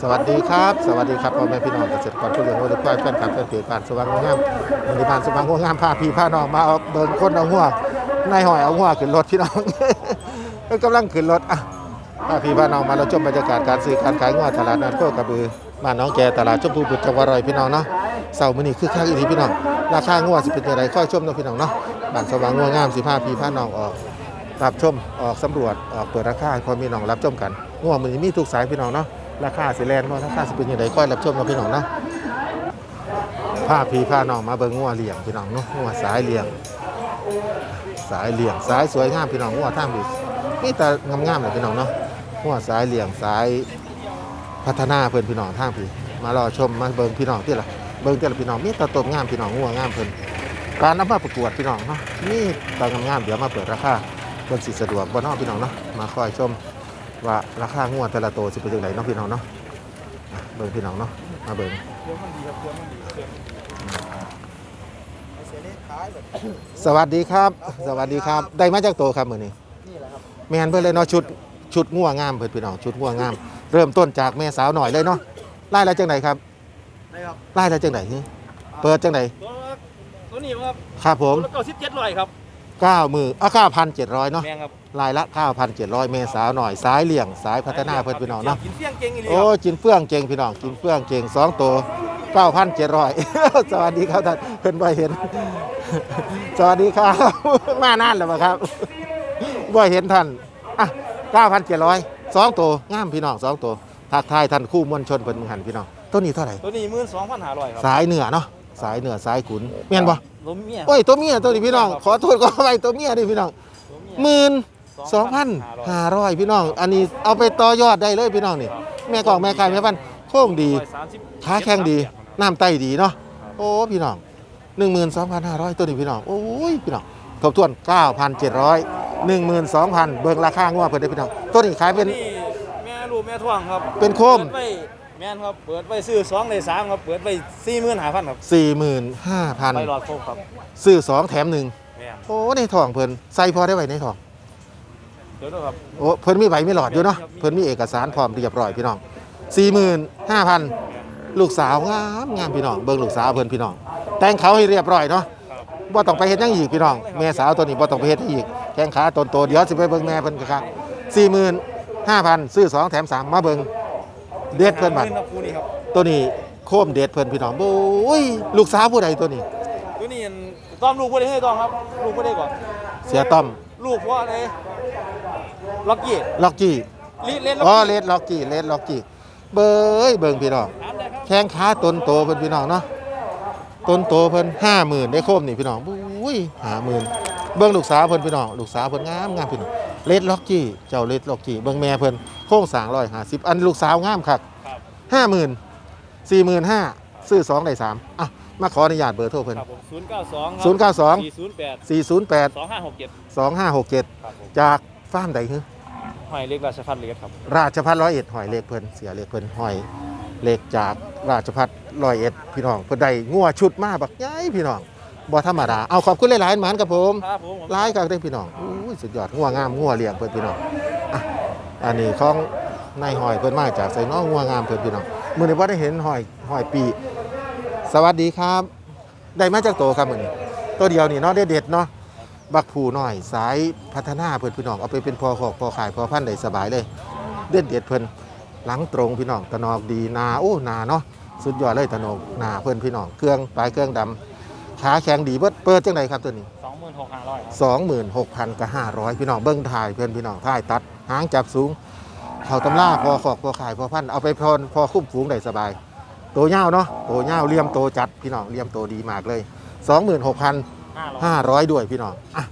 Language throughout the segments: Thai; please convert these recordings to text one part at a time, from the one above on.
สวัสดีครับ สวัสดีครับพ่อแม่พี่น้องเกษตรกรผู้เลี้ยงวัวและควายแฟนคลับแฟนเพจบ้านสว่างงามวันนี้บ้านสว่างงามพาพี่พาน้องมาเอาเบิ่งคนเอาหัวนายหอยเอาหัวขึ้นรถพี่น้องกำลังขึ้นรถอะพาพี่พาน้องมาเราชมบรรยากาศการซื้อการขายงัวตลาดนัดโคกระบือบ้านน้องแกตลาดชมพูบุตรจังหวัดร้อยพี่น้องเนาะเสาร์มื้อนี้คือคักอีหลีพี่น้องราคางัวสิเป็นอย่างไรค่อยชมเนาะพี่น้องเนาะบ้านสว่างงัวงามสิพาพี่พาน้องออกรับชมออกสำรวจออกเปิดราคาให้พ่อพี่น้องรับชมกันง่วงมันมีทุกสายพี่น้องเนาะ ราคาสิแลนว่าราคาสิเป็นยังไงค่อยรับชมกับพี่น้องนะผ้าพีผ้าน้องมาเบิ่งง่วเลี้ยงพี่น้องเนาะง่วสายเลี้ยง สายเลี้ยงสายสวยงามพี่น้องง่วท่างพี่นี่แต่งามๆเลยพี่น้องเนาะง่วสายเลี้ยงสายพัฒนาเพิ่อนพี่น้องท่างพี่มารอชมมาเบิ่งพี่น้องที่ละเบิ่งที่ละพี่น้องมีแตะตบงามพี่น้องง่วงามเพิ่นการนำมาประกวดพี่น้องเนาะนี่แตางามๆเดี๋ยวมาเปิดราคาบิ่งสิสะดวกบ่เน้องพี่น้องเนาะมาคอยชม ว่าราคางวดแต่ละตัวสิเป็นจังไดเนาะพี่น้องเนาะอะเบิ่งพี่น้องเนาะมาเบิ่งสวัสดีครับ สวัสดีครับ ได้มาจากตัวครับมื้อนี้นี่แหละครับแม่นเพิ่นเลยเนาะชุดชุดงัวงามเพิ่นพี่น้องชุดงัวงาม เริ่มต้นจากแม่สาวหน่อยเลยเนาะไล่ละจังไดครับได้ครับไล่ละจังไดนี่เปิดจังไดตัวตัวนี้ครับครับผมตัวละเก้าสิบเจ็ดร้อยครับ 9มืออะ9,700เนาะแมงครับลายละ9,700แม่สาวหน่อยสายเลี่ยงสายพัฒนาเพิ่นพี่น้องเนาะกินเสี่ยงเก่งอีหลีโอ้ครับกินเฟื่องเก่งพี่น้องกินเฟื่องเก่งสองตัวเก้าพันเจ็ดร้อย สวัสดีครับท่านเพิ่นบ่เห็น สวัสดีครับ มานานแล้วบ่ครับบ่เห็นท่านอะเก้าพันเจ็ดร้อยสองตัวงามพี่น้องสองตัวทักทายท่านคู่มวลชนเพิ่นมึงหันพี่น้องตัวนี้เท่าไหร่ ตัวนี้มื่นสองพันห้าร้อยครับสายเหนือเนาะ สายเหนือสายขุนแม่นบ่ล้มเมียโอ้ยตัวเมียตัวนี้พี่น้อง ขอโทษขอไปตัวเมียนี่พี่น้องตัวเมียหมื่นสองพันห้าร้อยพี่น้อง อันนี้เอาไปต่อยอดได้เลยพี่น้องนี่ แม่กองแม่ไก่แม่พันธุ์โค้งดีร้อยสามสิบขาแข็งดีน้ำไตดีเนาะโอ้พี่น้อง12,500ตัวนี้พี่น้องโอ้ยพี่น้องทบทวน9,700 12,000เบิ่งราคางวเพิ่นได้พี่น้องตัวนี้ขายตัเป็วนนี้แม่ลูกแม่ท่วงครับเป็นโคมเปิดไว้ แม่นครับ เปิดไว้ซื้อสองเลยสามครับ เปิดไว้สี่หมื่นห้าพันครับไปหลอ45,000ดโคมครับซื้อ2แถม1แม่นโอ้ในท้องเพิ่นใส่พอได้ไว้ในท้องเดี๋ยวนะครับ โอ้เพิ่นมีใบมีหลอดอยู่เนาะเพิ่นมีเอกสารพร้อมเรียบร้อยพี่น้อง45,000ลูกสาวงามงามพี่น้องเบิ่งลูกสาวเพิ่นพี่น้อง แต่งเขาให้เรียบร้อยเนาะครับบ่ต้องไปเฮ็ดหยังอีกพี่น้องแม่สาวตัวนี้บ่ต้องไปเฮ็ดให้อีกแข้งขาตนโตเดี๋ยวสิไปเบิ่งแม่เพิ่นครับ45,000ซื้อ2แถม3มาเบิ่ง เด็ดเพิ่นบัดหมื่ครับคู่นี้ครับตัวนี้โคมเด็ดเพิ่นพี่น้องโอ้ยลูกสาวผู้ใดตัวนี้ ตัวนี้อันต้อมลูกผู้ใดให้ต้อมครับ ลูกผู้ใดก่อน เสียต้อมลูกพ่ออะไรล็อกกี้ล็อกกี้ลิเล่นล็อกอ๋อกี้เลดล็อกกี้เลดล็อกกี้เบ้ยเบิ่งพี่น้องถามได้ครับแข้งขาตนโตเพิ่นพี่น้องเนาะตนโตเพิ่น50,000ได้โคมนี่พี่น้องอุ้ย50,000เบิ่งลูกสาวเพิ่นพี่น้องลูกสาวเพิ่นงามงามพี่น้อง เลดล็อกกี้ เจ้าเลดล็อกกี้เบิ่งแม่เพิ่นโค้งสร้าง150อันลูกสาวงามคักครับห้าหมื่นสี่หมื่นห้าซื้อสองได้สามอะมาขออนุญาตเบอร์โทรเพิ่น ครับผมศูนย์เก้าสองศูนย์เก้าสอง สี่ศูนย์แปดสี่ศูนย์แปดสองห้าหกเจ็ดสองห้าหกเจ็ดครับผมจากฟาร์มใดฮึหอยเล็กราชพัฒน์เล็กครับ ราชพัฒร้อยเอ็ดหอยเลขเพิ่นเสียเลขเพิ่นหอยเลขจากราชพัฒร้อยเอ็ดพี่น้องเพิ่นได้งัวชุดมาบักใหญ่พี่น้อง บ่ธรรมดา เอาขอบคุณหลายๆหมานครับผมครับผมหลายกักได้อพี่น้องอู้ยสุดยอดงัวงามงัวเลี้ยงเพิ่นพี่น้องอะอันนี้ของนายหอยเพิ่นมาจากไสน้องงัวงามเพิ่นพี่น้องมื้อนี้บ่ได้เห็นหอยหอยปี สวัสดีครับ ได้มาจากโตครับมื้อนี้ตัวเดียวนี่เนาะเด็ดๆเนาะบักผูหน่อยสายพัฒนาเพิ่นพี่น้องเอาไปเป็นพอขอกพอขายพอพันธุ์ได้สบายเลย เด็ดเด็ดๆเพิ่นหลังตรงพี่น้องตะนอกดีนาโอ้นาเนาะสุดยอดเลยตะนอกนาเพิ่นพี่น้องเครื่องปลายเครื่องดำ ขาแข็งดีเบิดเปิดจังไดครับตัวนี้สองหมื่นหกห้าร้อยครับสองหมื่นหกพันกับห้าร้อยพี่น้องเบิ้งถ่ายเพื่อนพี่น้องถ่ายตัดหางจับสูงเขาตำล่าพอขอกพอขายพอพันเอาไปพรพอคุ้มฝูงได้สบาย โตเง่าวเนาะโตเง่าวเลี่ยมโตจัดพี่น้องเลี่ยมโตดีมากเลยสองหมื่นหกพันห้าร้อยห้าร้อยด้วยพี่น้องอะ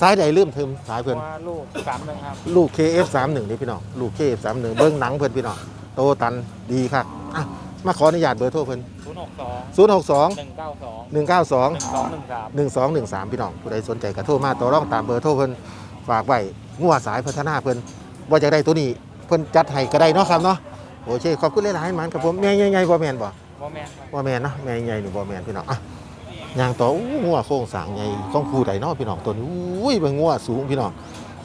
สายใดลืมทึมสายเพื่อนว่าลูกสามหนึ่งครับลูก KF31 นี่พี่น้องลูก KF31 เบิ้งหนังเพื่อนพี่น้องโตตันดีครับอะ มาขออนุญาตเบอร์โทรเพื่อนศูนย์หกสอง0 6 2หนึ่งเก้าสอง1 9 2หนึ่งสองหนึ่งสาม1213 พี่น้องผู้ใดสนใจก็โทรมาต่อรองตามเบอร์โทรเพิ่นฝากไว้งัวสายพัฒนาเพิ่นว่าจะได้ตัวนี้เพิ่นจัดให้ก็ได้เนาะครับเนาะโอเคขอบคุณหลายๆหมันครับผมแม่ใหญ่ๆบ่แม่นบ่ โมแมนครับบ่แม่นเนาะแม่ใหญ่นี่บ่แม่นพี่น้องอะย่างต่ออู้งัวโครงสร้างใหญ่ของผู้ใดเนาะพี่น้องตัวนี้อุ้ยเป็นงัวสูงพี่น้อง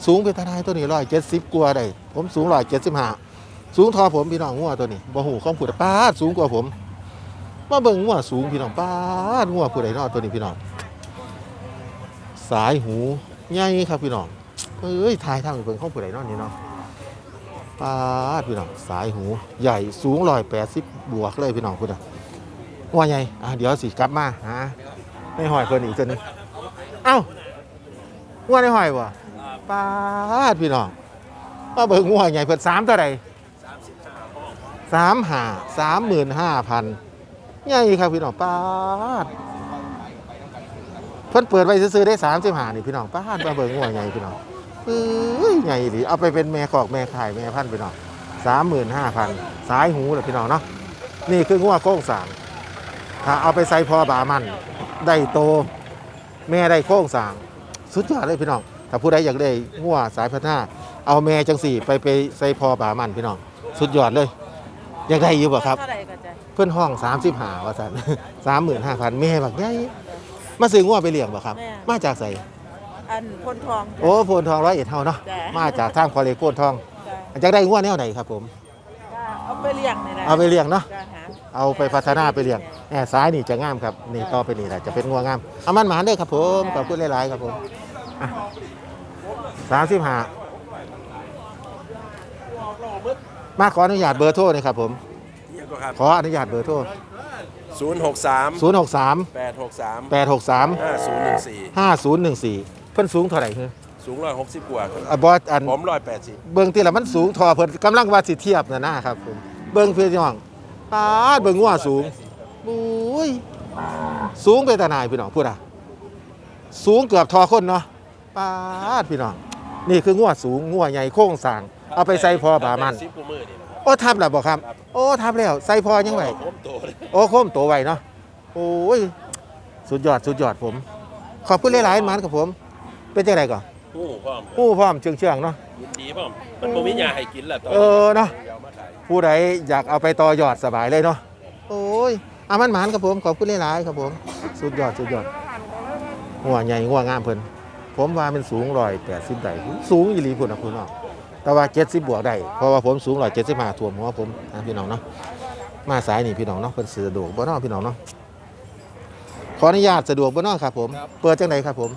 สูงเป็นทนายตัวนี้170กว่าได้ผมสูง175สู สูงทอผมพี่น้องงัวตัวนี้บ่หูของผู้ใดป้าดสูงกว่าผมมาเบิ่งงัวสูงพี่น้องป้าดงัวผู้ใดนาตัวนี้พี่น้อง สายหูใหญ่ครับพี่น้องเอ้ยทายทางเบิ่งของผู้ใดนาะนี่เนาะป้าดพี่น้องสายหูใหญ่สูง180บบวกเลยพี่น้องพุ่นน่ะงัวใหญ่อะเดี๋ยวสิกลับมาหาในหอยเพิ่นอีกตัวนึงเอ้างัวในหอยบ่ป้าดพี่น้องมาเบิ่งงัวใหญ่เพิ่นสามเท่าใด สามห้าสามหมื่นห้าพันใหญ่ครับพี่น้องป้าดเพิ่นเปิดไว้ซื้อได้สามสิบห้านี่พี่น้องป้านมาเบิ่งงัวใหญ่พี่น้องเอ้ยใหญ่ดีเอาไปเป็นแม่ขอกแม่ขายแม่พันธุ์พี่น้องสามหมื่นห้าพันสายหูเลยพี่น้องเนาะนี่คืองัวโค้งสามถ้าเอาไปใส่พอบามันได้โต แม่ได้โค้งสามสุดยอดเลยพี่น้องถ้าผู้ใดอยากได้งัวสายพัฒนาเอาแม่จังสี่ ไปไปใส่พอบามันพี่น้องสุดยอดเลย อยากได้อยู่บ่ครับ เท่าไหร่ก็จะเพื่อนห้องสามสิบห้าว่าสันสามหมื่นห้าพันแม่บักใหญ่มาซื้องัวไปเลี้ยงบ่ครับ มาจากไสอันพ่นทองโอ้โพนทองร้อยเอ็ดเท่าเนาะจ้ะมาจากทางพอเลโพนทองจ้ะจะได้งัวแนวไหนครับผมจ้ะเอาไปเลี้ยงนี่แหละเอาไปเลี้ยงเนาะจ้ะหาเอาไปพัฒนาไปเลี้ยงแหมซ้ายนี่จะงามครับ นี่ต่อไปนี่แหละจะเป็นงัวงามเอามันหมาเด้อครับผมขอบคุณหลายๆครับผมสามสิบห้า มาขออนุญาตเบอร์โทรหน่อยครับผมยังก็ครับขออนุญาตเบอร์โทรศูนย์หกสาม0 6 3 แปดหกสาม8 6 3 ห้าศูนย์หนึ่งสี่5 0 1 4 เพิ่นสูงเท่าไหร่คือสูงร้อยหกสิบกว่าครับอะบอสอัน ผมร้อยแปดสิบเบิ่งที่ละมันสูงทอเพิ่นกำลังว่าสิเทียบน่ะนะครับผมเบิ่งพี่น้องปาดเบิ่งงัวสูงบุ้ยสูงไปตาหนายพี่น้องพูดอะสูงเกือบทอคนเนาะปาดพี่น้องนี่คืองัวสูงงัวใหญ่โค้งสร้าง เอาไปใส่พอบามันสิบกว่ามือนี่นะครับ โอ้ทับแล้วบ่ครับ โอ้ทับแล้วใส่พอยังไงผมโตเลยโอ้โค้มตัวไวเนาะโอ้ยสุดยอดสุดยอดผม ขอบคุณหลายๆหมันครับผม เป็นจังไดก่อนหูพร้อมผู้พร้อมเชื่องๆเนาะ ยินดีพร้อมมันบ่มียาให้กินแหละตอนเออเนาะเดี๋ยวมาขาย ผู้ใดอยากเอาไปต่อยอดสบายเลยเนาะ โอ้ยอามันหมานครับผม ขอบคุณหลายๆครับผม สุดยอด สุดยอด หัวใหญ่หัวงามเพิ่น ผมว่ามันสูงร้อยแปดสิบได้ สูงอีหลีพุ่นนะคุณน้อง แต่ว่าเจ็ดสิบบวกได้ เพราะว่าผมสูงร้อยเจ็ดสิบห้าถ่วมหัวผมนะพี่น้องเนาะ มาสายนี่พี่น้องเนาะเพิ่นสะดวกบ่เนาะพี่น้องเนาะ ขออนุญาตสะดวกบ่เนาะครับผมเปิดจังไดครับผม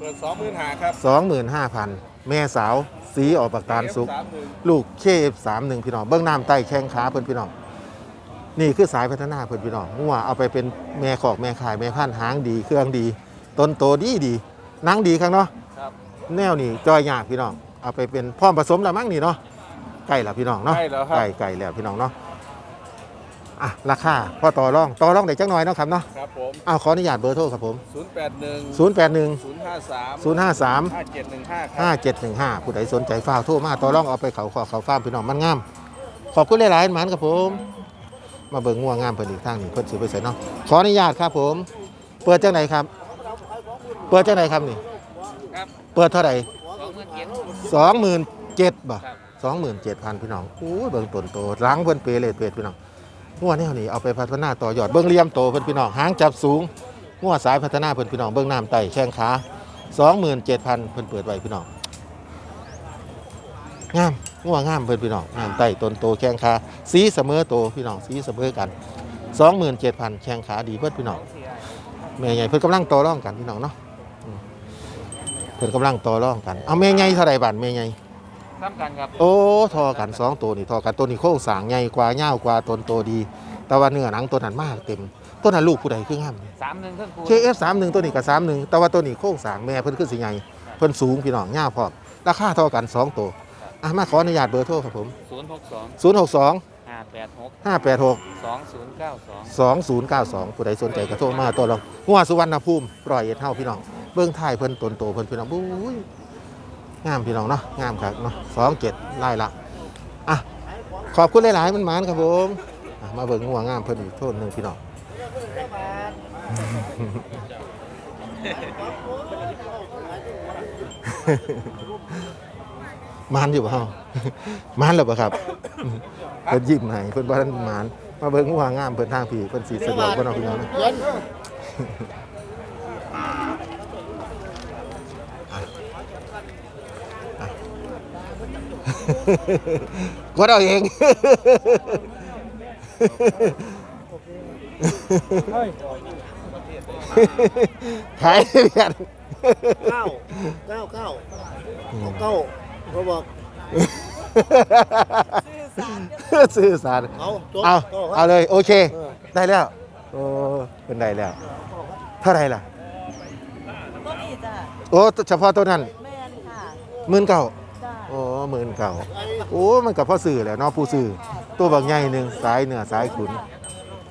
เปิดสองหมื่นหาครับสองหมื่นห้าพันแม่สาว สีออกปากตาลสุกสามหมื่นลูกเคฟสามหนึ่งพี่น้อง เบื้องน้ำใต้แข้งขาเพิ่นพี่น้อง นี่คือสายพัฒนาเพิ่นพี่น้องงัวเอาไปเป็นแม่ขอกแม่ขายแม่พันธุ์หางดี เครื่องดี ต้นโตดีดีหนังดีครับเนาะ ครับ แนวนี่จอยยากพี่น้อง เอาไปเป็นพร้อมผสมแล้วมั้งนี่เนาะใกล้แล้วพี่น้องเนาะใกล้แล้วครับ ใกล้ใกล้แล้วพี่น้องเนาะอะราคาพอต่อรองต่อรองได้จักหน่อยเนาะครับเนาะครับผม อ้าวขออนุญาตเบอร์โทรครับผมศูนย์แปดหนึ่ง081ศูนย์ห้าสาม053ห้าเจ็ดหนึ่งห้าครับห้าเจ็ดหนึ่งห้าผู้ใดสนใจฝ้าวโทรมาต่อรองเอาไปเขาขอเขาฟ้าร์มพี่น้องมันงาม ขอบคุณหลายๆหมันครับผม มาเบิ่งงัวงามเพิ่นอีกทางหนึงเพิ่นสิไปใส่เนาะขออนุญาตครับผม เปิดจังไหนครับ เปิดจังไหนครับนี่ ครับ เปิดเท่าไหร่ สองหมื่นเจ็ด สองหมื่นเจ็ดบ่สองหมื่นเจ็ดพันพี่น้องโอ้ยเบิ่งต้นโตล้างเพิ่นเปเลดเปดพี่น้องงัวแนวนี้เอาไปพัฒนาต่อยอดเบิ่งเหลี่ยมโตเพิ่นพี่น้องหางจับสูงงัวสายพัฒนาเพิ่นพี่น้องเบิ่งน้ำไต่แข้งขาสองหมื่นเจ็ดพันเพิ่นเปิดไว้พี่น้องงามงัวงามเพิ่นพี่น้องงามไต่ต้นโตแข้งขาสีเสมอโตพี่น้องสีเสมอกัน27,000แข้งขาดีเพิ่นพี่น้องแม่ใหญ่เพิ่นกำลังต่อรองกันพี่น้องเนาะอืม เพิ่นกำลังต่อรองกัน เอาแม่ใหญ่เท่าใดบาทแม่ใหญ่ซ้ำกันครับโอ้ทอกันสองตัวนี่ทอกันตัวนี้โค้งสร้างใหญ่กว่ายาวกว่าต้นโตดี แต่ว่าเนื้อหนังตัวนั้นมากเต็มตัวนั้นลูกผู้ใดคืองาม สามหนึ่งเครื่องคูณ KF 31ตัวนี้ก็31แต่ว่าตัวนี้โค้งสร้างแม่เพิ่นคือสิใหญ่เพิ่นสูงพี่น้องยาวพร้อมราคาเท่ากันสองตัวอะมาขออนุญาตเบอร์โทรครับผม ศูนย์หกสอง062 ห้าแปดหก586 สองศูนย์เก้าสอง 2092 ผู้ใดสนใจกระโทรมาตัวเรางัวสุวรรณภูมิร้อยเอ็ดเท่าพี่น้อง เบื้องท้ายเพิ่นตนโตเพิ่นพี่น้องบุ้ยงามพี่น้องเนาะงามครับเนาะสองเจ็ดไล่ละอะขอบคุณหลายๆมันมานครับผมมาเบิ่งงัวงามเพิ่นอีกโทษหนึ่งพี่น้องมานอยู่เปล่ามานหรือเปล่าครับเพิ่นยิ้มให้เพิ่นบ่ทันมานมาเบิ่งงัวงามเพิ่นทางพี่เพิ่นสิสะดวกบ่เนาพี่น้องเนาะ กดเอาเอง ขายเพียนเก้าเก้าเก้าเก้าเขาบอกสื่อสารเอาจบเอาก้เอาเลย โอเค เออได้แล้วโอ้เป็นได้แล้ว เท่าไหรล่ะต้นนี้จ้ะโอ้เฉพาะตัวนั้นแม่นค่ะหมื่นเก่าจ้ะโอ้หมื่นเก่าโอ้มันกับพ่อสื่อแหล้วเนาะผู้สื่อตัวบางใหญ่หนึ่งสายเหนือสายขุน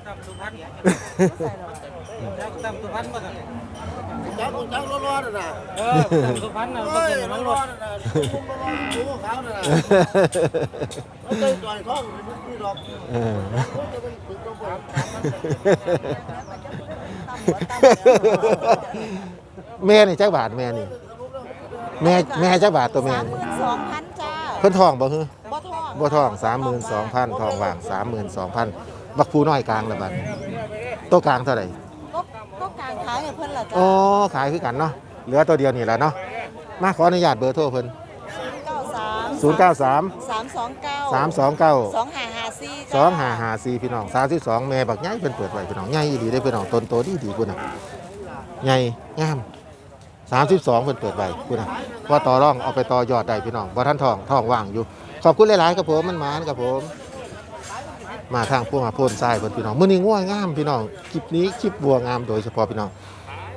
ตั้มสุพรรณมาจับคนจับร้อนๆน่ะเออตั้มสุพรรณน่ะเฮ้มันยเป็นมันรร้อถนๆน่ะดูขาวน่ะเขาเคยต่อยท้องนี่ดอกเออจะเป็นถึงต้องบอกแม่นี่จักบาทแม่นี่ แม่แม่จักบาทตัวแม่สามหนี่มื่นสองพันจ้าเพิ่นทองบ่ฮือบ่ทองบ่ทอง32,000ทองว่าง32,000บักผู้น้อยกลางละบัดตัวกลางเท่าไหร่ก็ก็กลางขายให้เพิ่นล่ะจ้ะอ๋อขายคือกันเนาะเหลือตัวเดียวนี่แหละเนาะมาขออนุญาตเบอร์โทรเพิ่นเก้าสาม093 สามสองเก้า329 สองห้าห้าสี่สองหาหาสี่พี่น้องสามสิบสองแม่บักใหญ่เป็นเปิดไว้พี่น้องใหญ่อีดีได้อพี่น้องต้นโตดีดีคุณน่ะใหญ่งาม สามสิบสองเป็นเปิดไว้คุณน่ะว่าต่อร่องเอาไปต่อยอดได้พี่น้องว่าท่านทองทองว่างอยู่ ขอบคุณหลายๆครับผมมันหมานครับผม มาทางพวกมาพ่นทรายเพิ่นพี่น้องมื้อนี้ง่วงงามพี่น้องคลิปนี้คลิปบัวงามโดยเฉพาะพี่น้อง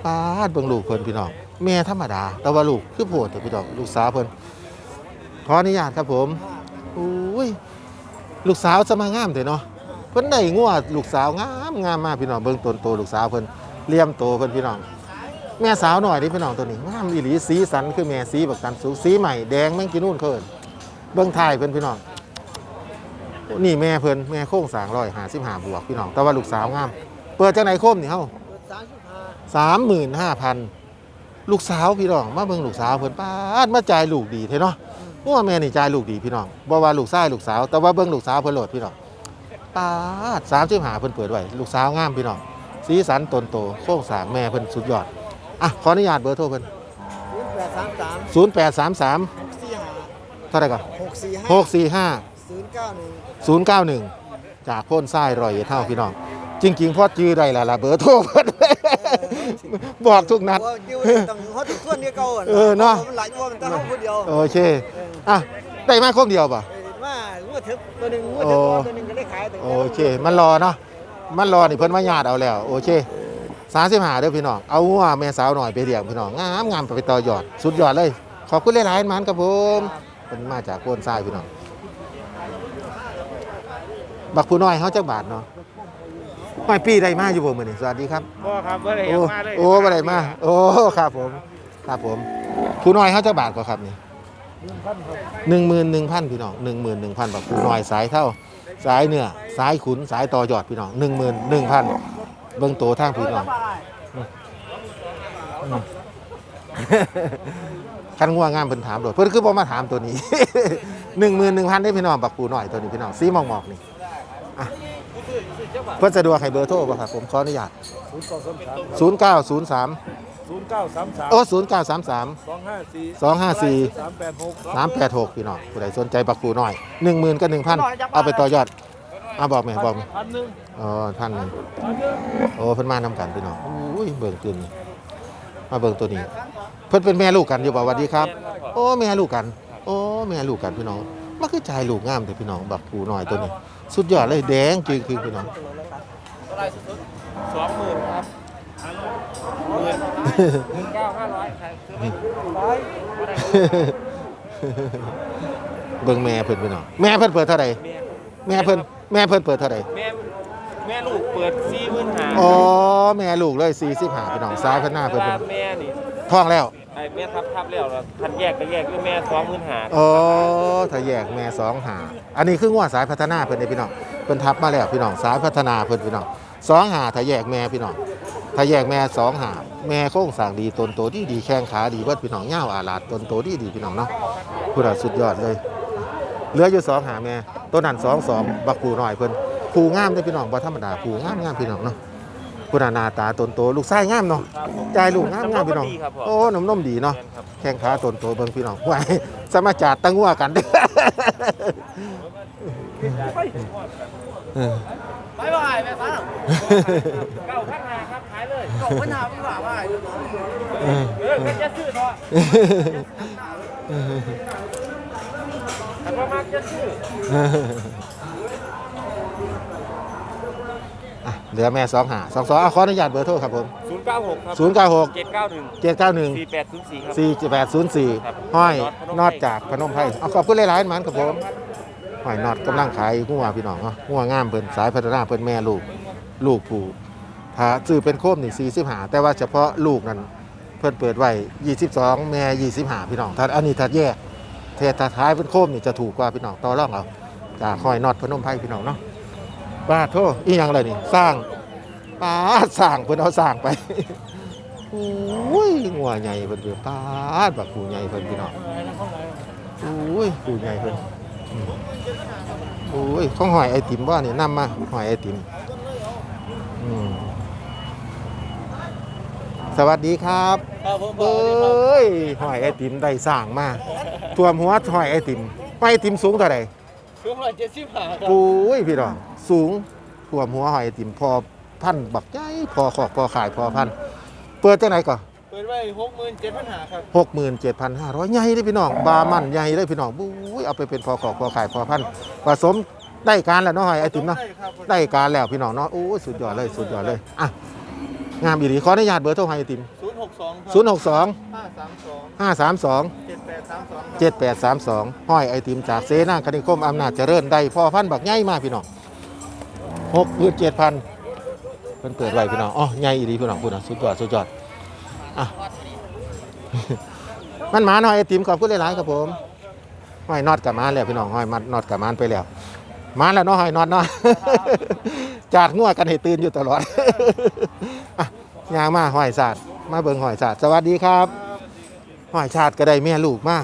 ปาดเบิ่งลูกเพิ่นพี่น้องแม่ธรรมดา แต่ว่าลูกคือโพดพี่น้องลูกสาวเพิ่นขออนุญาตครับผมอุ้ยลูกสาวจะมางามแต่เนาะเพิ่นได้งัวลูกสาวงามงามมากพี่น้องเบิ่งต้นโตลูกสาวเพิ่นเลี่ยมโตเพิ่นพี่น้อง แม่สาวหน่อยนี่พี่น้องตัวนี้งามอีหลีสีสันคือแม่สีบักตันสูงสีใหม่แดงแม่งกินนู่นเคินเบิ่งไทยเพิ่นพี่น้องนี่แม่เพิ่นแม่โค้งสางร้อยหาสิบหาบวกพี่น้องแต่ว่าลูกสาวงาม เปิดจังไหนโค้มนี่เฮาสามสิบห้าสามหมื่นห้าพันลูกสาวพี่น้องมาเบิ่งลูกสาวเพิ่นป้าดมาจ่ายลูกดีเท่เนาะว่าแม่นี่จ่ายลูกดีพี่น้องบ่ว่าลูกชายลูกสาว แต่ว่าเบิ่งลูกสาวเพิ่นโหลดพี่น้องป้าดสามสิบห้าเพิ่นเปิดไว้ลูกสาวงามพี่น้องสีสันตนโตโค้งสางแม่เพิ่นสุดยอด อะขออนุญาตเบอร์โทรเพิ่นศูนย์แปดสามสามศูนย์แปดสามสามสี่ห้าเท่าไหร่ก่อนหกสี่ห้าหกสี่ห้าศูนย์เก้าหนึ่งศูนย์เก้าหนึ่งจากโพ้นทรายรอยเอ็ดเท่าพี่น้อง จริง ๆพ่อจื้อได้และละเบอร์โทรเพิ่น บอกทุกนัด ว่ากิ้วต้องเขาถึงส่วนนี้เก่าเออเนาะ มันหลายตัวมันต้องเขาคนเดียวโอเคอะได้มาคมเดียวป่ะว่างวดทึบตัวหนึ่งงวดทึบตัวหนึ่งก็ได้ขายแต่โอเค มันรอเนาะมันรอนี่เพิ่นมาญาติเอาแล้ว โอเค สามสิบห้าเด้อพี่น้อง เอาว่าแม่สาวหน่อยไปเลี้ยงพี่น้องงามงามไปต่อยอด สุดยอดเลย ขอบคุณหลายๆมันครับผมเป็นมาจากโคนทรายพี่น้อง บักผู้น้อยเขาจักบาทเนาะไม่ปีได้มาอยู่บ่มื้อนี้สวัสดีครับบ่ครับบ่ได้โอ้มาเลยโอ้บ่ได้มา โอ้ครับผม ครับผม ผู้น้อยเขาจักบาทก็ครับนี่หนึ่งหมื่นหนึ่งพันพี่น้องหนึ่งหมื่นหนึ่งพันบักผู้น้อยสายเท่า สายเนื้อสายขุนสายต่อยอดพี่น้องหนึ่งหมื่นหนึ่งพัน เบิ่งโตทางพี่น้องอืมอืมคันง่วงงามเพิ่นถามโดดเพิ่นคือบ่มาถามตัวนี้หนึ่งหมื่นหนึ่งพันได้พี่น้องบักปูหน่อยตัวนี้พี่น้องสีหมอกหมอกๆนี่อะเพิ่นสะดวกให้เบอร์โทรบ่ครับผมขออนุญาตศูนย์เก้าศูนย์สามศูนย์เก้าสามสามโอ้ศูนย์เก้าสามสามสองห้าสี่สองห้าสี่สามแปดหกสามแปดหกพี่น้องผู้ใดสนใจบักปูหน่อยหนึ่งหมื่นกับหนึ่งพันเอาไปต่อยอดเอาบอกแม่บอกแม่พันหนึ่ง อ๋อท่านหนึ่งพันหนึ่งโอ้เพิ่นมานำกันพี่น้องอุ้ยเบิ่งตัวนี้มาเบิ่งตัวนี้ เพิ่นเป็นแม่ลูกกันอยู่บ่สวัสดีครับ โอ้แม่ลูกกัน โอ้แม่ลูกกันพี่น้องมันคือใจลูกงามแต่พี่น้องบักปูหน่อยตัวนี้ สุดยอดเลยแดงจริงคือพี่น้องสองหมื่นครับหมื่นหมื่นเก้าห้าร้อยครับเบิ่งแม่เพิ่นพี่น้องแม่เพิ่นเปิดเท่าไหร่แม่แม่เพิ่นแม่เพิ่นเปิดเท่าไหร่แม่ แม่ลูกเปิดสี่หมื่นห้าอ๋อแม่ลูกเลย45พี่น้องซ้ายพันหน้าเพิ่นว่าเพิ่นแม่นี่ท้องแล้วไอ้แม่ทับทับแล้วแล้วทันแยกก็แยกด้วยแม่สองหมื่นห้าอ๋อถ้าแยกแม่สองหาอันนี้คืองวดสายพัฒนาเพิ่นเด้พี่น้องเพิ่นทับมาแล้วพี่น้องสายพัฒนาเพิ่นพี่น้องสองหาถ้าแยกแม่พี่น้องถ้าแยกแม่สองหาแม่โค้งสร้างดีต้นโตดีดีแข้งขาดีเบิดพี่น้องยาวอาลาดต้นโตดีดีพี่น้องเนาะผู้น่ะสุดยอดเลยเหลืออยู่สองหาแม่ต้นนั้นสองสองบักผูหน่อยเพิ่น ผูงามเด้อพี่น้องบ่ธรรมดาผูงามงามพี่น้องเนาะคุณอาหนาตาตนโตลูกไส้งามเนาะครับผมใจลูกงามงามพี่น้องดีครับผมโอ้น้ำนมดีเนาะแม่นครับแข้งขาตนโตเบิ่งพี่น้องไหวสมาจาดตั้งหัวกันเด้อเออไปบ่ายไปฟ้าเก้าพันห้าครับขายเลยตกปัญหาพี่บ่าบ่ายเออเออก็จะซื้อเนาะถ้าว่ามากจะซื้อ เหลือแม่สองหาสองสองขออนุญาตเบอร์โทรครับผมศูนย์เก้าหกครับศูนย์เก้าหกเจ็ดเก้าหนึ่งเจ็ดเก้าหนึ่งสี่แปดศูนย์สี่ครับสี่แปดศูนย์สี่ครับห้อยน็นออดตจากพนมไพรเอาขอบคุณหลายๆมันครับผมห้อยนอดกำลังขายหัวพี่น้องเนาะหัวงามเพิ่นสายพัฒนาเพิ่นแม่ลูกลูกผู้ถ้าซื้อเป็นโคมนี่สี่สิบหาแต่ว่าเฉพาะลูกนั้นเพิ่นเปิดไว้ยี่สิบสองแม่ยี่สิบหาพี่น้องถ้าอันนี้ถ้าแยกเทถ้าท้ายเป็นโคมนี่จะถูกกว่าพี่น้องต่อรองเอาจากห้อยนอดพนมไพรพี่น้องเนาะ ป้าโทษอีหยังเลยนี่สร้างป้าสร้างเพิ่นเอาสร้างไปโอ้ยงัวใหญ่เพิ่นเพิ่นปาดบักกูใหญ่เพิ่นพี่น้องโอ้ยกูใหญ่เพิ่นอืมโอ้ยของหอยไอติมบ่นี่นำมาหอยไอติมอืมสวัสดีครับครับผมเอ้ยหอยไอติมได้สร้างมาท่วมหัวหอยไอติมหอยไอติมสูงเท่าไหร่ ช่วงร้อยเจ็ดสิบห้าครับโอ้ยพี่น้องสูงท่วมหัวหอยไอติมพอพันบักใหญ่พอขอกพอขายพอพันเปิดจังไหนก่อนเปิดไว้หกหมื่นเจ็ดพันห้าครับหกหมื่นเจ็ดพันห้าร้อยใหญ่เลยพี่น้องบามันใหญ่เลยพี่น้องบุ้ยเอาไปเป็นพอขอกพอขายพอพันผสมได้การแล้วเนาะหอยไอติมเนาะได้ครับได้การแล้วพี่น้องเนาะโอ้ยสุดยอดเลยสุดยอดเลยอะงามอีหลีขออนุญาตเบอร์โทรหอยไอติมศูนย์ หกสองศูนย์หกสองห้าสามสองห้าสามสองเจ็ดแปดสามสองเจ็ดแปดสามสองห้อยไอติมจากเซนาคณิคมอำนาจเจริญได้พ่อพันธุ์บักใหญ่มากพี่น้องหกหมื่นเจ็ดพันเพิ่นเปิดไว้พี่น้องอ๋อใหญ่อีหลีพี่น้องพูดนะสุดยอดสุดยอดอะมันหมาหน่อยไอติมขอบคุณหลายๆครับผมห้อยนอดกับมาแล้วพี่น้องห้อยมัดนอดกับมานไปแล้วมาแล้วเนาะห้อยนอดเนาะจาดงัวกันให้ตื่นอยู่ตลอดอะยางมาห้อยศาสตร์ มาเบิ่งห้อยศาสตร์สวัสดีครับห้อยชาติก็ได้แม่ลูกมา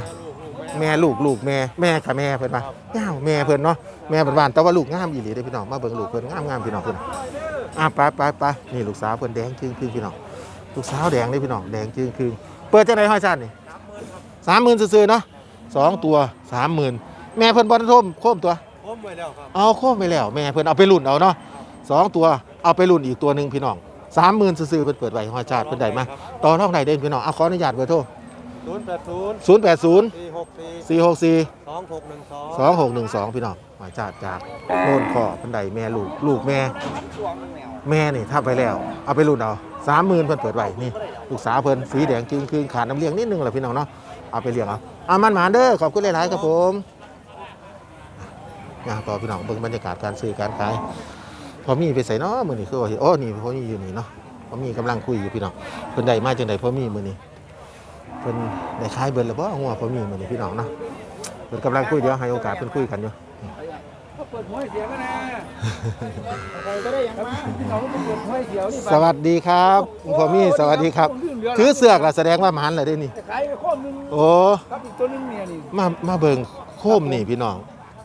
แม่ลูกลูกแม่แม่ค่ะแม่เพิ่นมาเงาวแม่เพิ่นเนาะแม่เพิ่นบ้านแต่ว่าลูกงามอีหลีเด้อพี่น้องมาเบิ่งลูกเพิ่นงามงามพี่น้องเพิ่นอะไปไปไปนี่ลูกสาวเพิ่นแดงจึงคือพี่น้องลูกสาวแดงเลยพี่น้องแดงจึงคือเปิดจังไดห้อยชาตินี่สามหมื่นซื้อๆเนาะสองตัวสามหมื่นแม่เพิ่นบอลทมโค้มตัวผมไว้แล้วครับเอาโค้มไปแล้วแม่เพิ่นเอาไปรุ่นเอาเนาะสองตัวเอาไปรุ่นอีกตัวหนึ่งพี่น้อง สามหมื่นซื้อๆเพิ่นเปิดไว้ห้อยชาติเพิ่นได้มาต่อรองไหนเด่นพี่น้องเอาขออนุญาตเบอร์โทรศูนย์แปดศูนย์ศูนย์แปดศูนย์สี่หกสี่สี่หกสี่สองหกหนึ่งสองสองหกหนึ่งสองพี่น้องห้อยชาติจากโน่นข้อเพิ่นได้แม่ลูกลูกแม่ แม่นี่ทับไปแล้ว เอาไปรุ่นเอาสามหมื่นเพิ่นเปิดไว้นี่ลูกสาวเพิ่นสีแดงจึงคือขาดน้ำเลี้ยงนิดนึงแหละพี่น้องเนาะเอาไปเลี้ยงเอาอามันหมานเด้อขอบคุณหลายๆครับผมย่างต่อพี่น้องเบิ่งบรรยากาศการซื้อการขาย พอมีไปใส่เนาะมื้อนี้คือว่าสิโอ้นี่พอมีอยู่นี่เนาะพอมีกำลังคุยอยู่พี่น้องเพิ่นได้มาจังไดพอมีมื้อนี้เพิ่นได้ขายเบิดแล้วบ่งัวพอมีมื้อนี้พี่น้องเนาะเพิ่นกำลังคุยเดี๋ยวให้โอกาสเพิ่นคุยกันอยู่เปิดห้วยเสียก็นะใครก็ได้อย่างมาพี่น้องก็เปิดห้วยเสียวนี่สวัสดีครับพอมีสวัสดีครับถือเสือกล่ะแสดงว่าหมานเลยได้นี่ขายไปข้อมนึงโอ้ครับอีกตัวนึงเนี่ยนี่มามาเบิงโคมนี่พี่น้อง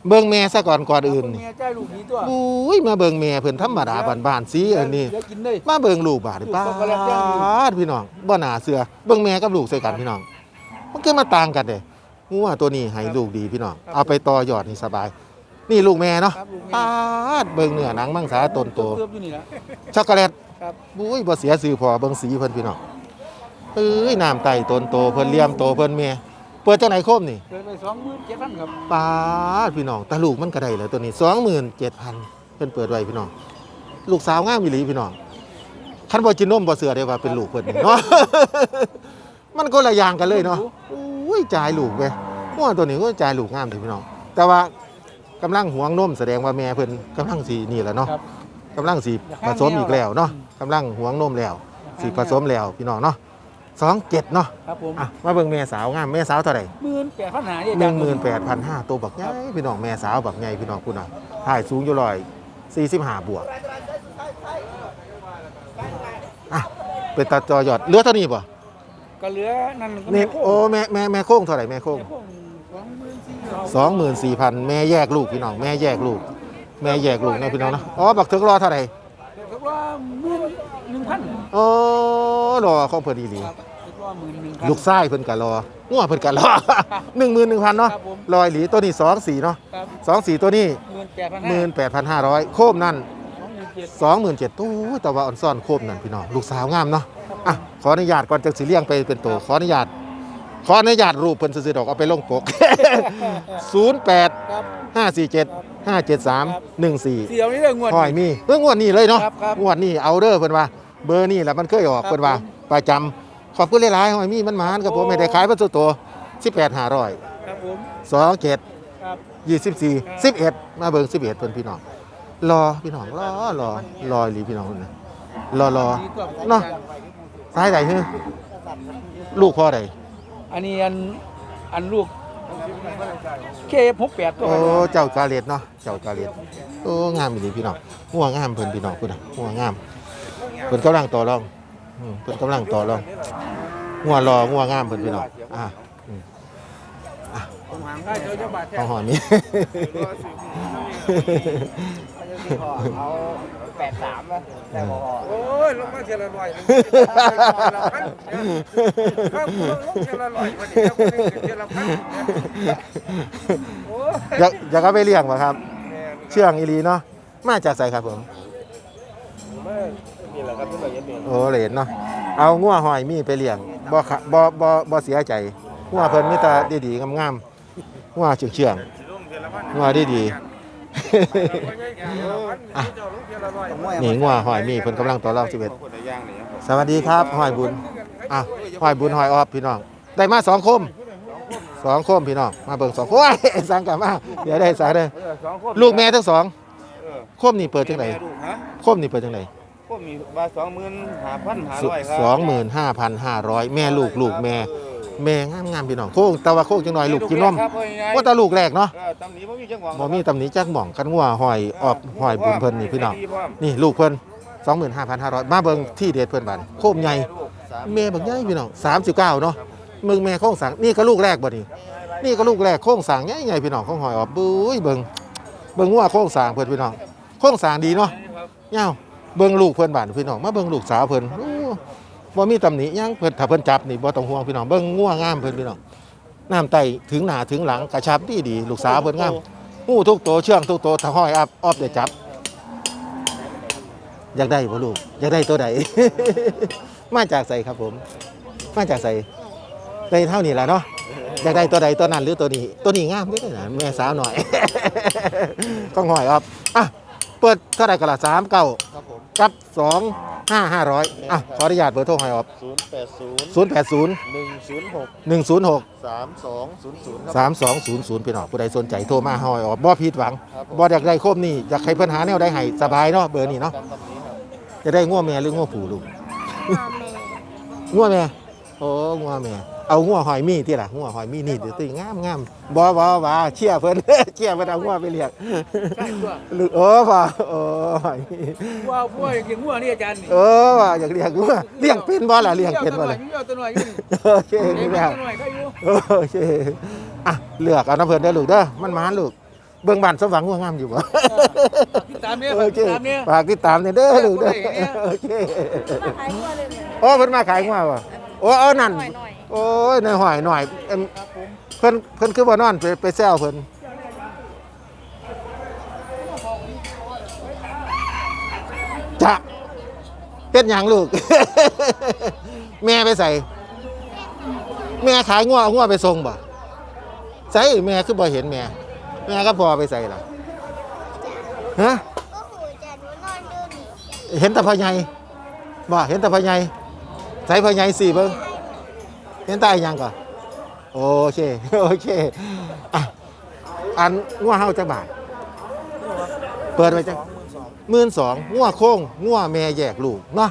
เบิงแม่ซะก่อนก่อนอื่นนี่เมียใจลูกนี้ตัวอุ้ยมาเบิงแม่เพิ่นธรรมดาบ้านๆสีอันนี้ เดี๋ยวกินเลย มาเบิงลูกบาดนี่ป้าดพี่น้องบ่น่าเสือเบิงแม่กับลูกใส่กันพี่น้อง มันก็มาต่างกันเด้งัวตัวนี้ให้ลูกดีพี่น้อง เอาไปต่อยอดนี่สบาย นี่ลูกแม่เนาะครับลูกป้าดเบิงเนื้อหนังมังสาตนโตเติบอยู่นี่นะช็อกโกแลตครับอุ้ยบ่เสียสื่อพอเบิ่งสีเพิ่นพี่น้องเอ้ยน้ำไต่ตนโตเพิ่นเลี่ยมโตเพิ่นแม่ เปิดจังไหนโคมนี่เกินไปสองหมื่นเจ็ดพันครับปาดพี่น้องตาลูกมันก็ได้เลยตัวนี้27,000เพิ่นเปิดไว้พี่น้อง ลูกสาวงามอีหลีพี่น้องคันบ่จินนมบ่เสือได้ว่าเป็นลูกเพิ่นนี่เนาะ มันก็ละอย่างกันเลยเนาะอุ้ยจ่ายลูกเว้ยหัวตัวนี้ก็จ่ายลูกงามเด้พี่น้อง แต่ว่ากำลังหวงนมแสดงว่าแม่เพิ่นกำลังสินี่แหละเนาะครับ กำลังสิผสมอีกแล้วเนาะกำลังหวงนมแล้วสิผสมแล้วพี่น้องเนาะ สองเจ็ดเนาะครับผมอะมาเบิ่งแม่สาวงามแม่สาวเท่าไหร่หมื่นแปดพันหาเนี่ยหนึ่งหมื่นแปดพันห้าตัวบักใหญ่พี่น้องแม่สาวบักใหญ่พี่น้องคุณน่ะถ่ายสูงอยู่ร้อยสี่สิบห้าบวกอะเป็นตาจอยอดเหลือเท่านี้ป่ะก็เหลือนั่นก็นี่โอ้แม่แม่แม่โค้งเท่าไหร่แม่โค้งสองหมื่นสี่สองหมื่นสี่พันแม่แยกลูกพี่น้องแม่แยกลูก แม่แยกลูกนะพี่น้องนะอ๋อบักถึงรอเท่าไหร่แต่ว่าหมื่นหนึ่งพันโอ้รอของเพิ่นอีหลีครับคิดว่า หมื่นหนึ่งพัน ลูกไส้เพิ่นก็รองัวเพิ่นก็รอ11,000เนาะครับผม ลอยหลีตัวนี้24เนาะครับ24ตัวนี้หมื่นแปดพันห้า18,500โคมนั่นสองหมื่นเจ็ด27,000ตู้แต่ว่าอ่อนซ่อนโคมนั่นพี่น้องลูกสาวงามเนาะอะขออนุญาตก่อนจังสิเลี้ยงไปเป็นตัวขออนุญาต ขออนุญาตรูปเพิ่นซื่อๆดอกเอาไปลงปก08ครับ547 573 14เสี่ยวนี่เรื่องงวด หอยมีเพิ่งงวดนี้เลยเนาะครับครับงวดนี้เอาเด้อเพิ่นว่า เบอร์นี่แหละมันเคยออกครับเพิ่นว่าผมประจำ ขอบคุณหลายๆหอยมีมันหมานกับผมโอ้ไม่ได้ขายเพิ่นสุดตัว18 500 ครับผม 27 ครับ 24 11 มาเบิ่ง11เพิ่นพี่น้องรอพี่น้องรอรอรออีหลีพี่น้องนะรอรอดีกว่าเนาะสายใดฮือลูกพ่อใดอันนี้อัน อันลูกเคหกแปดตัวโอ้เจ้ากาเลดเนาะเจ้ากาเลดโอ้งามอีหลีพี่น้องหัวงามเพิ่นพี่น้องพุ่นน่ะหัวงามเพิ่นกำลังต่อรอง อืมเพิ่นกำลังต่อรองหัวรอหัวงามเพิ่นพี่น้องอะได้เจ้าเจ้าบาทแท้เอาหอยมีเอาแปดสามนะแต่พอ โอ้ยลงมาเทียละร้อยข้ามลงเทียละร้อยวันนี้เทียละพันโอ้ยอยากอยากเอาไปเลี้ยงป่ะครับเชื่องอีหลีเนาะมาจากไสครับผม นี่แหละครับที่เราเนเองโอ้เหรนเนาะเอางัวหอยมีไปเลี้ยงบ่ขะบ่บ่บ่เสียใจงัวเพิ่นมีแต่ดีๆงามๆงัวเชื่องๆงัวดีๆ อะนี่งัวหอยมีเพิ่นกำลังต่อรอง11สวัสดีครับหอยบุญอะหอยบุญหอยออบพี่น้องได้มาสองคมสองคมพี่น้องมาเบิ่งสองโอ้ยสั่งกลับมาเดี๋ยวได้สายเด้อลูกแม่ทั้งสองคมนี่เปิดจังไดลูกฮะคมนี่เปิดจังไดพว กมีบาทสองหมื่นห้าพันห้าร้อยครับสองหมื่นห้าพันห้าร้อยแม่ลูกลูกแม่ แม่งามงามๆพี่น้องโค้งแต่ว่าโค้งจังหน่อยลูกกินนมว่าแต่ลูกแรกเนาะเออตำหนิบ่มีจังหวะบ่มีตำหนิจักหม่องกันงัวหอยออบหอยบุญเพิ่นนี่พี่น้องนี่ลูกเพิ่น25,500มาเบิ่งที่เด็ดเพิ่นบาดโคมใหญ่แม่บักใหญ่พี่น้อง39เนาะมึงแม่โค้งสังนี่ก็ลูกแรกบ่นี่นี่ก็ลูกแรกโค้งสังใหญ่ๆพี่น้องของหอยออบบุ้ยเบิ่งเบิ่งงัวโค้งสังเพิ่นพี่น้องโค้งสังดีเนาะยาว เบิ่งลูกเพิ่อนบ้าดพี่น้องมาเบิ่งลูกสาวเพิ่นโอ้บ่มีตำหนิหยังเพิ่นถ้าเพิ่อนจับนี่บ่ต้องห่วงพี่น้องเบิ่งงัวงามเพิ่อนพี่น้องน้ำไตถึงหน้าถึงหลังกระชับดีดีลูกสาวเพิ่อนงามหูทุกตัวเชื่องทุกตัวถ้าห้อยอัพออฟเดี๋ยวจับ อยากได้บ่ลูกอยากได้ตัวใด มาจากใส่ครับผม มาจากใส่ได้เท่านี้แหละเนาะอยากได้ตัวใดตัวนั้นหรือตัวนี้ ตัวนี้งามด้วยนะแม่สาวหน่อย ก็หอยอัพอะเปิดเท่าไหร่กันละสามเก้าครับผ มกับสองห้าห้าร้อยอะขออนุญาตเบอร์โทรหอยอัพศูนย์แปดศูนย์ศูนย์แปดศูนย์หนึ่งศูนย์หกหนึ่งศูนย์หกสามสองศูนย์ศูนย์ครับ สามสองศูนย์ศูนย์พี่น้องผู้ใดสนใจโทรมาหอยอัพบ่ผิดหวังครับผม บ่อยากได้โคมนี่อยากให้เพิ่นหาแนวได้ให้สบายเนาะเบอร์นี้เนาะจำตำนี้ครับจะได้งัวแม่หรืองัวผูลูกงัวแม่โอ้งัวแม่ เอางัวหอยมีที่ล่ะงัวหอยมีนี่เดี๋ยวตีงามงามบ่บ่บ่เชี่ยเพิ่น เชี่ยเพิ่นเอางัวไปเลี้ยงใช่ตัวลูกโอ้บ่โอ้หอยมีว้าวพวกอย่างงัวนี่อาจารย์นี่เออว่ะอยากเลี้ยงงัวเลี้ยงเป็นบ่ล่ะเลี้ยงเป็นบ่ล่ะมีเอาตัวหน่อยอยู่นี่โอเคเลี้ยนี่งแม่ตัวหน่อยก็อยู่โอเคอะเลือกเอาน้ำเพิ่นได้อลูกเด้อมันหมานลูกเบิ่งบ้านสมหวังงัวงามอยู่บ่ติดตามเนี่ยโอเคติดตามเนี่ยฝากติดตามเนี่ยเด้อลูกเด้อโอเคมาขายงัวเลยเนี่ยโอ้เพิ่นมาขายงัวบ่โอ้เอานั่น หน่อยหน่อยโอ้ยในหอยหน่อยเอิ่มเพิ่นเพิ่นคือบ่นอนไปไปแซวเพิ่นจะเป็นหยังลูก แม่ไปใส่ แม่ขายงัวเอางัวไปส่งบ่ใส่แม่คือบ่เห็นแม่แม่ก็พอไปใส่ล่ะฮะ ก็หูจะหนูนอนดูนี่เห็นแต่พ่อใหญ่บ่เห็นแต่พ่อใหญ่ใส่พ่อใหญ่สิเบิ่ง ห็นตาอีหยังก่อนโอเคโอเคอะอันงัวเฮาจักบาทเปิดไว้จังหมื่นสองงัวโค้งงัวแม่แยกลูกเนาะ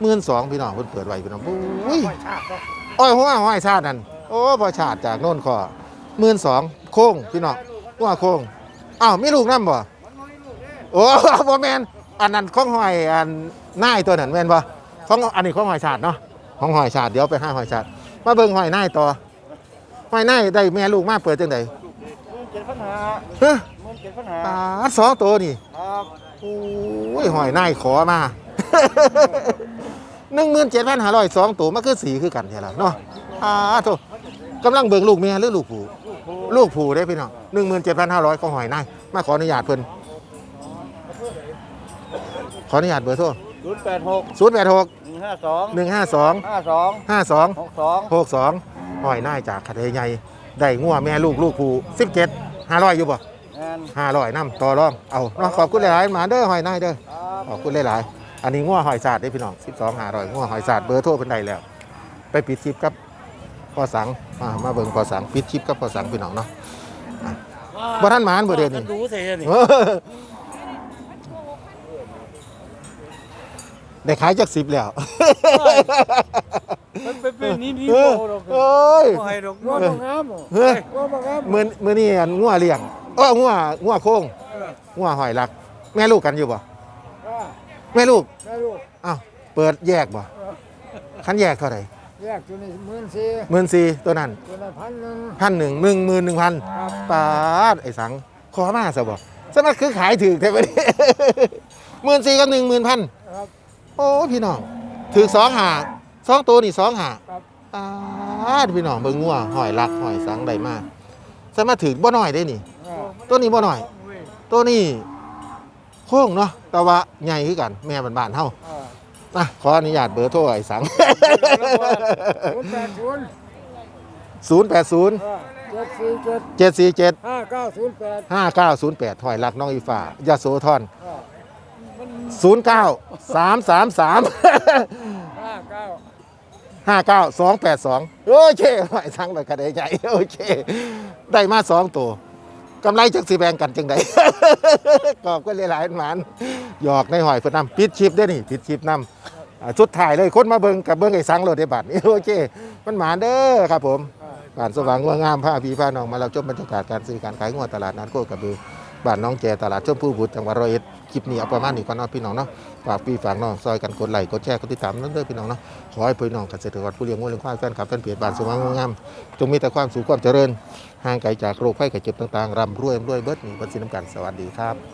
หมื่นสองพี่น้องเพิ่นเปิดไว้พี่น้องอุ้ยอ้อยหัวห้อยชาตินั่นโอ้พอชาติจากโน่นคอหมื่นสองโค้งพี่น้องงัวโค้งอ้าวมีลูกนํบ่โอ้บ่แมนอันนั้นของหอยอันนายตัวนั้นแม่นบ่ของอันนี้ของหอยชาติเนาะของหอยชาติเดี๋ยวไปหาหอยชาติ มาเบิ่งหอยนายต่อหอยนายได้แม่ลูกมาเปิดจังไดเจ็ดพันห้าฮะหมื่นเจ็ดพันห้าปาดสองตัวนี่ครับโอ้ยหอยนายขอมาหนึ่งหมื่นเจ็ดพันห้าร้อยสองตัวมันคือสีคือกันใช่ไหมเนาะอ่าโถกำลังเบิ่งลูกเมียหรือลูกผูลูกผูได้พี่น้องหนึ่งหมื่นเจ็ดพันห้าร้อยก็หอยนายมาขออนุญาตเพิ่นขออนุญาตเบอร์โทรศูนย์แปดหกศูนย์แปดหก หนึ่งห้าสองหนึ่งห้าสองห้าสองห้าสองหกสองหกสองหอยนายจากคาเทใหญ่ได้งัวแม่ลูกลูกผูสิบเจ็ดห้าร้อยอยู่บ่งานห้าร้อยน้ำต่อรองเอาเนาะขอบคุณหลายๆหมาเด้อหอยนายเด้อขอบคุณหลายๆอันนี้ง้อหอยสาดได้พี่น้อง12หาร้อยง้อหอยสาดเบอร์โทรเป็นใดแล้ว ไปปิดคลิปกับพอสังมามาเบิ่งพอสังปิดคลิปกับพอสังพี่น้องเนาะอะบ่ท่านหมานบ่เดือนนี้ดูเสียนี่ เออ ได้ขายจากสิบแล้วมันเป็นเป็นนี่นี่เอโบอดอกโอ้ยบ่ให้ดอกงอบ่งามเฮ้ยงอบ่งามมือมือนี่อันง้อเลี้ยงเออง้อง้อโค้งง้อหอยลัก แม่ลูกกันอยู่บ่อ่าแม่ลูกแม่ลูกอ้าวเปิดแยกบ่คันแยกเท่าไหร่แยกตัวนี้หมื่นสี่หมื่นสี่ตัวนั้นตัวนั้นพันหนึ่งพันหนึ่งหนึ่งหมื่นหนึ่งพันครับปาดไอ้สังขอมาซะบ่สมัครคือขายถือแท้ไปดิหมื่นสี่กับหนึ่งหมื่นพันครับ โอ้พี่น้องถือสองหาสองตัวนี่สองหาครับปาดพี่น้องเบิ่งงัวหอยลักหอยสังได้มากสมาถือบ่น้อยได้นี่อ่าตัวนี้บ่น้อยเว้ยตัวนี้โค้งเนาะแต่ว่าใหญ่คือกัน แม่บ้านๆเฮาอ่าอะขออนุญาตเบอร์โทรไอ้สังศูนย์แปดศูนย์080อ่าเจ็ดสี่เจ็ด747 ห้าเก้าศูนย์แปด5908หอยลักน้องอีฟ้ายาโสธร อ่า09 333ห้าเก้า59282โอเคหอยสังแบบกระเดยใหญ่โอเค ได้มาสองตัวกำไรจากสีแบงกันจังไดกอบก็เละหลายหมานหยอกในหอยเพื่อนนำปิดชิปได้นี่ปิดชิปนำอ่าสุดท้ายเลยคนมาเบิงกับเบิงไอ้สังโลดได้บัตรนี่โอเค มันหมานเด้อครับผมบ้านสว่างว่างามผ้าพีผ้านองมาเราชมบรรยากาศการซื้อการขายงวดตลาดนัดโคกระบือ บ้านน้องแจตลาดชมพูบุตรจังหวัดร้อยเอ็ดคลิปนี้เอาประมาณนี้ก่อนเนาะพี่น้องเนาะฝากพี่ฝากน้องซอยกันกดไลค์กดแชร์กดติดตามนั่นเด้อพี่น้องเนาะขอให้พี่น้องเกษตรกรผู้เลี้ยงวัวเลี้ยงควายแฟนคลับแฟนเพจบ้านสว่างงามจงมีแต่ความสุขความเจริญห่างไกลจากโรคภัยไข้เจ็บต่างๆร่ำรวยรวยเบิดหนีบัดสิน้ำกันสวัสดีครับ